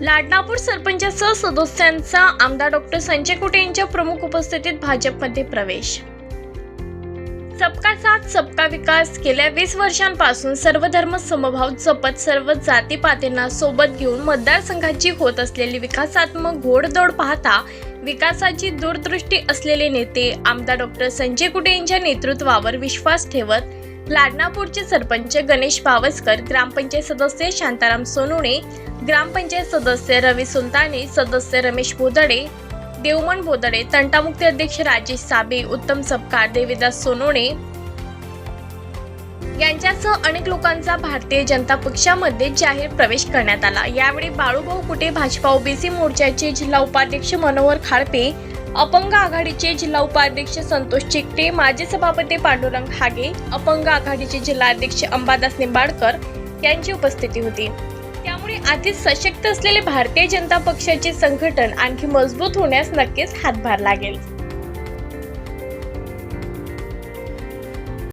लाडनापूर सरपंचासह सदस्यांचा आमदार डॉक्टर संजय कुटे यांच्या प्रमुख उपस्थितीत भाजपमध्ये प्रवेश. सबका साथ सबका विकास गेल्या वीस वर्षांपासून सर्व धर्म समभाव जपत सर्व जातीपातींना सोबत घेऊन मतदारसंघाची होत असलेली विकासात्मक घोडदौड पाहता विकासाची दूरदृष्टी असलेले नेते आमदार डॉक्टर संजय कुटे यांच्या नेतृत्वावर विश्वास ठेवत लाडनापूरचे सरपंच गणेश पावसकर ग्रामपंचायत सदस्य शांताराम सोनुणे ग्रामपंचायत सदस्य रवी सुलताने सदस्य रमेश बोदडे देवमन बोदडे तंटामुक्ती अध्यक्ष राजेश साबे उत्तम सपकार देवीदास सोनोणे यांच्यासह अनेक लोकांचा भारतीय जनता पक्षामध्ये जाहीर प्रवेश करण्यात आला. यावेळी बाळूभाऊ कुटे भाजपा ओबीसी मोर्चाचे जिल्हा उपाध्यक्ष मनोहर खाडपे अपंग आघाडीचे जिल्हा उपाध्यक्ष संतोष चिकटे माजी सभापती पांडुरंग हागे अपंग आघाडीचे जिल्हाध्यक्ष अंबादास निंबाडकर यांची उपस्थिती होती. त्यामुळे आधीच सशक्त असलेले भारतीय जनता पक्षाचे संघटन आणखी मजबूत होण्यास नक्कीच हातभार लागेल.